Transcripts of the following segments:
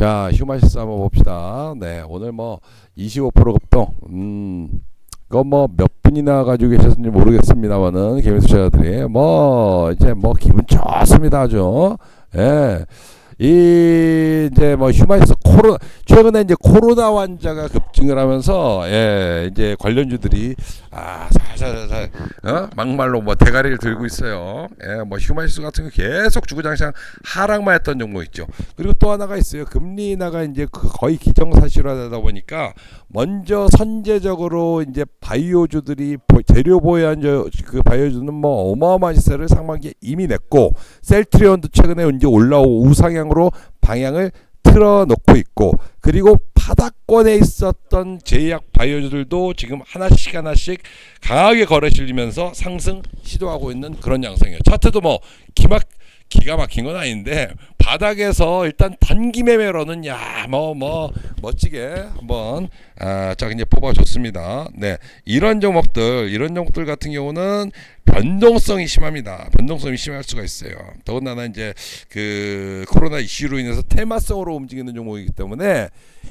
자, 휴마시스 한번 봅시다. 네, 오늘 뭐 25% 급등. 음, 그거 뭐 몇 분이나 가지고 계셨는지 모르겠습니다만은 개미 투자자들이 뭐 이제 뭐 기분 좋습니다 아주. 예. 이 이제 뭐 휴마시스 코로 최근에 이제 코로나 환자가 급증을 하면서 예 이제 관련주들이 아 살살살 어? 막말로 뭐 대가리를 들고 있어요. 예뭐 휴마시스 같은 거 계속 주구장창 하락만 했던 종목 있죠. 그리고 또 하나가 있어요. 금리 인하가 이제 그 거의 기정사실화되다 보니까 먼저 선제적으로 이제 바이오주들이 보- 재료 보유한 저- 그 바이오주는 뭐 어마어마한 시세를 상반기에 이미 냈고 셀트리온도 최근에 이제 올라오고 우상향 으로 방향을 틀어놓고 있고 그리고 바닥권에 있었던 제약 바이오주들도 지금 하나씩 하나씩 강하게 거래 실리면서 상승 시도하고 있는 그런 양상이에요. 차트도 뭐 기막 기가 막힌 건 아닌데 바닥에서 일단 단기 매매로는 야뭐뭐 멋지게 한번 아, 자 이제 뽑아줬습니다. 네 이런 종목들 이런 종목들 같은 경우는 변동성이 심합니다. 변동성이 심할 수가 있어요. 더군다나 이제 그 코로나 이슈로 인해서 테마성으로 움직이는 종목이기 때문에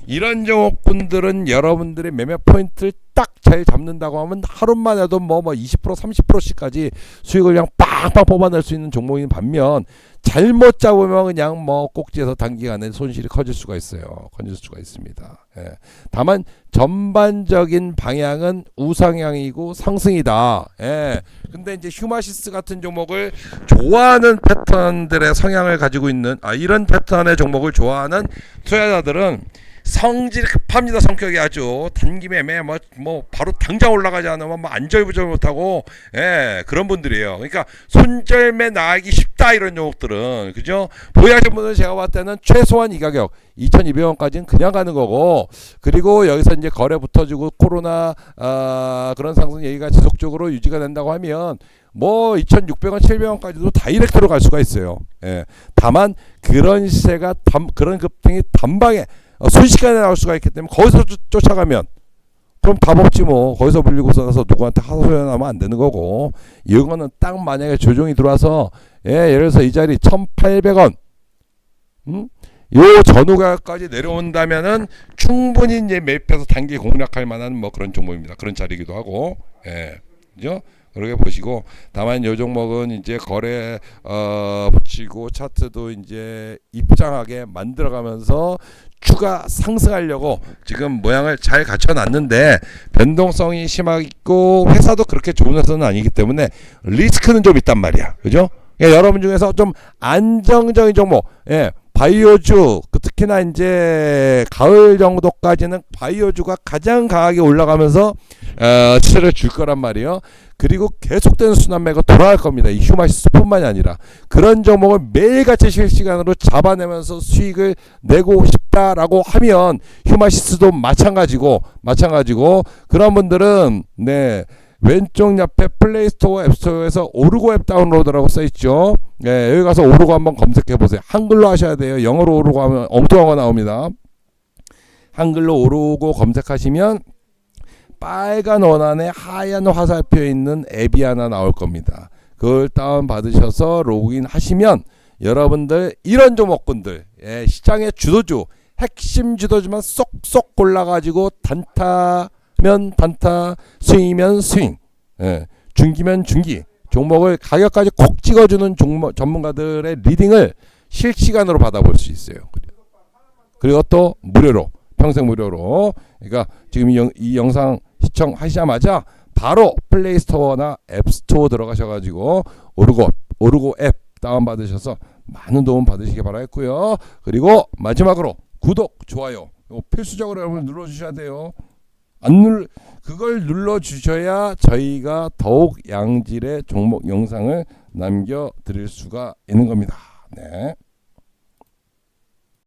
이런 종목군들은 여러분들의 매매 포인트를 딱 잘 잡는다고 하면 하루만 해도 뭐 뭐 20% 30%씩까지 수익을 그냥 빵빵 뽑아낼 수 있는 종목인 반면 잘못 잡으면 그냥 뭐 꼭지에서 단기간에 손실이 커질 수가 있어요. 커질 수가 있습니다. 예. 다만 전반적인 방향은 우상향이고 상승이다. 예. 근데 이제 휴마시스 같은 종목을 좋아하는 패턴들의 성향을 가지고 있는 아 이런 패턴의 종목을 좋아하는 투자자들은 성질이 급합니다 성격이 아주 단기 매매 뭐, 뭐 바로 당장 올라가지 않으면 뭐 안절부절 못하고 예 그런 분들이에요 그러니까 손절매 나가기 쉽다 이런 종목들은 그죠 보유하신 분들 제가 봤을 때는 최소한 이 가격 2200원까지는 그냥 가는 거고 그리고 여기서 이제 거래 붙어지고 코로나 아, 그런 상승 얘기가 지속적으로 유지가 된다고 하면 뭐 2,600원, 700원까지도 다이렉트로 갈 수가 있어요. 예. 다만 그런 시세가 담, 그런 급등이 단방에 어, 순식간에 나올 수가 있기 때문에 거기서 쫓- 쫓아가면 그럼 답 없지 뭐 거기서 불리고서 가서 누구한테 하소연 하면 안 되는 거고 이거는 딱 만약에 조정이 들어와서 예, 예를 들어서 이 자리 1,800원 음? 요 전후가까지 내려온다면은 충분히 이제 매입해서 단기 공략할 만한 뭐 그런 종목입니다. 그런 자리이기도 하고, 예, 그죠? 그렇게 보시고 다만 요 종목은 이제 거래 어 붙이고 차트도 이제 입장하게 만들어가면서 추가 상승하려고 지금 모양을 잘 갖춰놨는데 변동성이 심하고 회사도 그렇게 좋은 회사는 아니기 때문에 리스크는 좀 있단 말이야, 그죠? 예, 여러분 중에서 좀 안정적인 종목, 예, 바이오주, 그 특히나 이제 가을 정도까지는 바이오주가 가장 강하게 올라가면서 어, 시세를 줄 거란 말이에요. 그리고 계속되는 순환매가 돌아갈 겁니다. 이 휴마시스뿐만이 아니라 그런 종목을 매일같이 실시간으로 잡아내면서 수익을 내고 싶다라고 하면 휴마시스도 마찬가지고 마찬가지고 그런 분들은 네 왼쪽 옆에 플레이스토어 앱스토어에서 오르고 앱 다운로드라고 써 있죠. 예, 여기 가서 오르고 한번 검색해 보세요. 한글로 하셔야 돼요. 영어로 오르고 하면 엉뚱한 거 나옵니다. 한글로 오르고 검색하시면 빨간 원안에 하얀 화살표 있는 앱이 하나 나올 겁니다. 그걸 다운 받으셔서 로그인 하시면 여러분들 이런 종목군들 예, 시장의 주도주 핵심 주도주만 쏙쏙 골라가지고 단타면 단타 스윙이면 스윙 예, 중기면 중기 종목을 가격까지 콕 찍어주는 종목 전문가들의 리딩을 실시간으로 받아볼 수 있어요. 그리고 또 무료로 평생 무료로 그러니까 지금 이, 영, 이 영상 시청하시자마자 바로 플레이스토어나 앱스토어 들어가셔가지고 오르고 오르고 앱 다운 받으셔서 많은 도움 받으시기 바라겠고요. 그리고 마지막으로 구독 좋아요 필수적으로 여러분 눌러주셔야 돼요. 안 눌, 그걸 눌러주셔야 저희가 더욱 양질의 종목 영상을 남겨드릴 수가 있는 겁니다. 네.